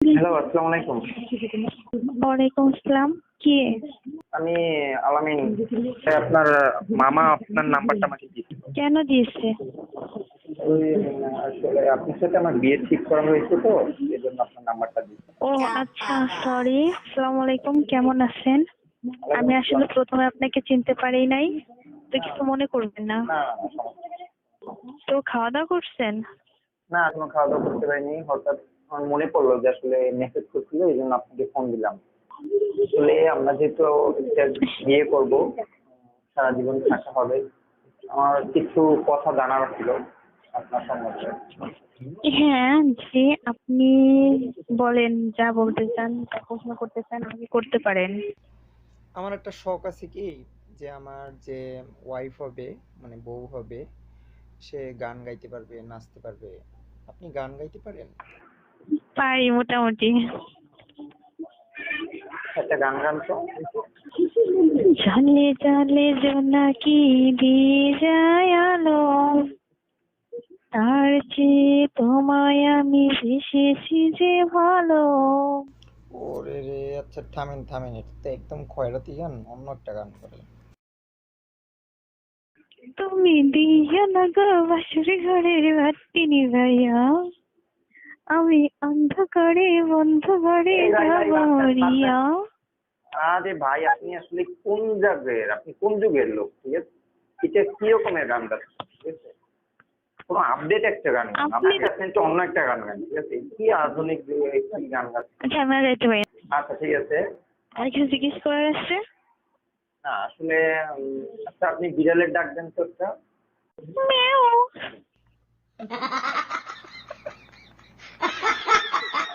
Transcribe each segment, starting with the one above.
Hello আসসালামু আলাইকুম ওয়ালাইকুম আসসালাম। কে? আমি আলামিন। আপনার মামা আপনার নাম্বারটা আমাকে দিয়েছিল কেন দিয়েছে? আসলে আপনার সাথে আমার বিয়ে ঠিক করা হয়েছে তো এই জন্য আপনার নাম্বারটা দিয়েছে ও আচ্ছা সরি আসসালামু আলাইকুম কেমন আছেন? আমি আসলে প্রথমে আপনাকে চিনতে পারি নাই। তো কিছু মনে করবেন না। তো খাওয়া দাওয়া করছেন? না এখনও খাওয়া দাওয়া করতে পারিনি। হঠাৎ আমার মনে পড়ল যে আসলে মেসেজ করছিল এই জন্য আপনাকে ফোন দিলাম। আসলে আমরা যেহেতু একটা বিয়ে করব সারা জীবন থাকা হবে আমার কিছু কথা জানার ছিল আপনার সম্বন্ধে। হ্যাঁ জি আপনি বলেন যা বলতে চান যা প্রশ্ন করতে চান আপনি করতে পারেন। আমার একটা শখ আছে কি যে আমার যে ওয়াইফ হবে মানে বউ হবে সে গান গাইতে পারবে নাচতে পারবে। আপনি গান গাইতে পারেন? পারি মোটামুটি। একটা গান গান তো জালে জালে জোনাকি দিয়ে যায় আলো। তার চেয়ে তোমায় আমি বেসেছি যে ভালো। ওরে রে আচ্ছা থামেন থামেন এটা তো একদম খয়রাতি গান অন্য একটা গান করে। তুমি দিও না গো বাসুর ঘরের বাতি নিভাইয়া। আমি অন্ধকারে বন্ধ করে যাব রিয়া আরে ভাই আপনি আসলে কোন যুগের? আপনি কোন যুগের লোক? ঠিক আছে? এটা কি রকমের গান গাচ্ছেন ঠিক আছে? কোনো আপডেট একটা গান গান। আপনি- আপনি তো অন্য একটা গান গান ঠিক আছে? কি আধুনিক যুগে কি গান গাচ্ছেন আচ্ছা আমরা যাইতে পারি আচ্ছা ঠিক আছে। আর কিছু জিজ্ঞেস করার আছে? না আসলে আচ্ছা আপনি বিড়ালের ডাক দেন তো একটা। মেও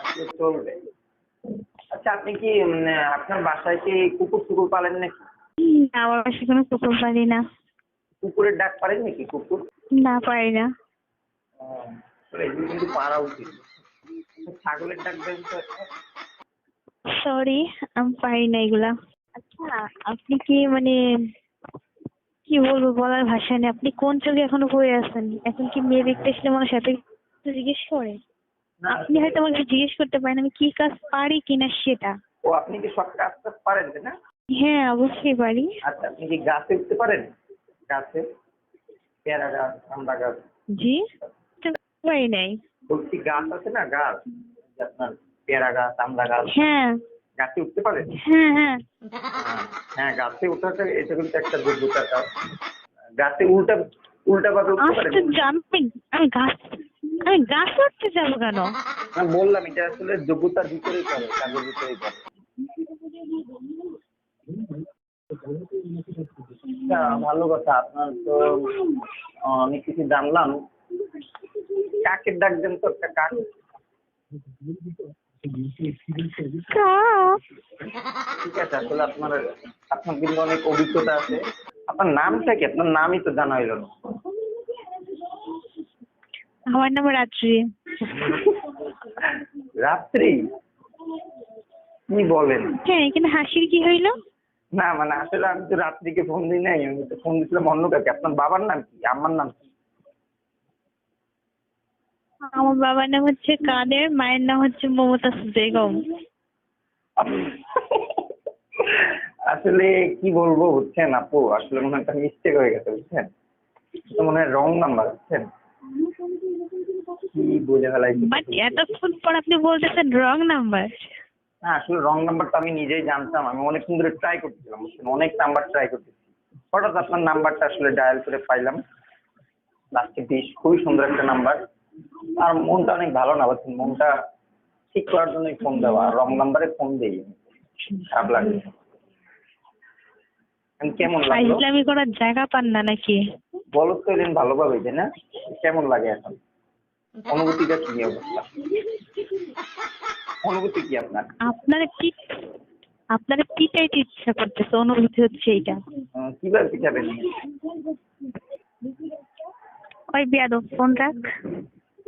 আসলে চলবে। আচ্ছা আপনি কি আপনার বাসায় কি কুকুর টুকুর পালেন নাকি? না, আমার বাসায় কোনো কুকুর পারি না। কুকুরের ডাক পারেন নাকি কুকুর? না পারি না। কিন্তু পারা উচিত। ছাগলের ডাক দেন তো সরি আমি পারি না এগুলা। আচ্ছা আপনি কি মানে কি বলব বলার ভাষা নেই। আপনি কোন চোখে এখনও পড়ে আছেন? এখন কি মেয়ে দেখতে আসলে মানুষ এত জিজ্ঞেস করে? আপনি হয়তো আমাকে জিজ্ঞেস করতে পারেন আমি কি কাজ পারি কিনা সেটা। ও আপনি কি সব কাজ টাজ পারেন তাই না? হ্যাঁ অবশ্যই পারি। আচ্ছা আপনি কি গাছে উঠতে পারেন? গাছে? পেয়ারা গাছ আমরা গাছ? জি তো পারি নাই। বলছি গাছ আছে না গাছ? যে আপনার পেয়ারা গাছ আমরা গাছ। হ্যাঁ। গাছে উঠতে পারেন? হ্যাঁ হ্যাঁ। হ্যাঁ, হ্যাঁ গাছে ওঠাটা এটা কিন্তু একটা যোগ্যতার কাজ গাছে উল্টা উল্টা ভাবে উঠতে পারেন? আশ্চর্য আমি আমি গাছ আমি গাছ উঠতে যাব কেন? না বললাম এটা আসলে যোগ্যতার ভিতরেই পড়ে কাজের ভিতরেই পড়ে। আচ্ছা, ভালো কথা আপনার তো অনেক কিছু জানলাম। কাকের ডাক দেন তো একটা কাক কাক। ঠিক আছে আসলে আপনার আপনার কিন্তু অনেক অভিজ্ঞতা আছে। আপনার নামটা কি? আপনার নামই তো জানা হইল না। আমার নাম রাত্রি। রাত্রি? কি বলেন? হ্যাঁ এখানে হাসির কি হইল? না মানে আসলে আমি তো রাত্রিকে ফোন দিই নাই আমি তো ফোন দিয়েছিলাম অন্য কাকে আপনার বাবার নাম কি? আমার নাম কি? আমার বাবার নাম হচ্ছে কাদের মায়ের নাম হচ্ছে মমতাজ বেগম। আসলে কি বলব বুঝছেন আপু? আসলে মনে হয় একটা মিস্টেক হয়ে গেছে বুঝছেন? মনে হয় রং নাম্বার বুঝছেন? কি বলে ফেলাইছি? বাট এতক্ষণ পর আপনি বলতেছেন রং নাম্বার না আসলে রং নাম্বারটা আমি নিজেই জানতাম। আমি ধরে ট্রাই করতেছিলাম অনেক নাম্বার ট্রাই করতেছি। হঠাৎ আপনার নাম্বারটা আসলে ডায়াল করে পাইলাম। লাস্টে বিশ খুবই সুন্দর একটা নাম্বার আর মনটা অনেক ভালো না বুঝছেন? মনটা ঠিক করার জন্যই ফোন দেওয়া। আর রং নাম্বারে ফোন দিই। খারাপ লাগে কেমন লাগল? ইসলামি করার জায়গা পান না নাকি? বলো তো এদিন ভালোভাবে তাই না? কেমন লাগে এখন? অনুভূতিটা কি অবস্থা অনুভূতি কি আপনার? আপনার পিট আপনার পিটাইতে ইচ্ছা করতেছে? অনুভূতি হচ্ছে এইটা। আহ, কীভাবে পিঠাবেন ওই বিয়াদব ফোন রাখ।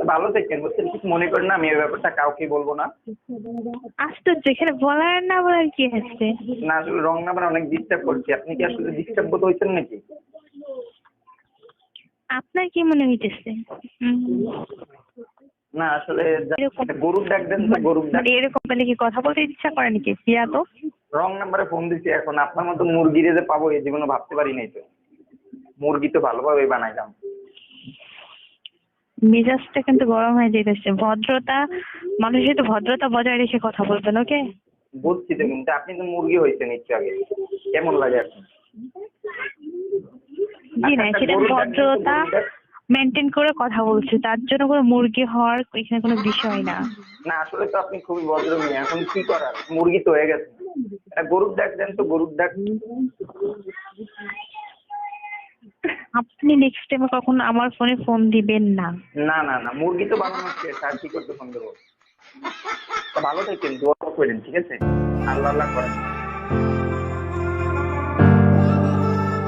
ভালো দেখেন বুঝছেন কিছু মনে করেন না আমি এই ব্যাপারটা কাউকে বলব না। আশ্চর্য এখানে বলার না বলার কি আছে? না আসলে রং নাম্বার অনেক ডিস্টার্ব করছি। আপনি কি আসলে ডিস্টার্ব বোধ হয়েছেন নাকি? আপনার কি মনে হইতেছে? না আসলে গরুর ডাক দেন তো গরুর ডাক। এরকম পেলে কি কথা বলতে ইচ্ছা করে নাকি? প্রিয়া তো? রং নাম্বারে ফোন দিছি এখন। আপনার মতো মুরগিরে যে পাবো এই জীবনে ভাবতে পারি নাই তো। মুরগি তো ভালোভাবে বানাইলাম। মেজাজটা কিন্তু গরম হয়ে যেতেছে ভদ্রতা মানুষের তো ভদ্রতা বজায় রেখে কথা বলবেন ওকে? বুঝছি তো কিন্তু আপনি তো মুরগি হয়েছেন একটু আগে। কেমন লাগে এখন? জি না সেটা ভদ্রতা মেনটেন করে কথা বলছে। তার জন্য কোনো মুরগি হওয়ার এখানে কোনো বিষয় না। না আসলে তো আপনি খুবই ভদ্র মেয়ে। এখন কি করার? মুরগি তো হয়ে গেছে। একটা গরুর ডাক দেন তো গরুর ডাক। আপনি নেক্সট টাইমে কখনো আমার ফোনে ফোন দিবেন না। না না না মুরগি তো বানানো হচ্ছে। তার কি করতে ফোন দেবো? ভালো থাকেন দোয়া করেন ঠিক আছে? আল্লাহ আল্লাহ করেন।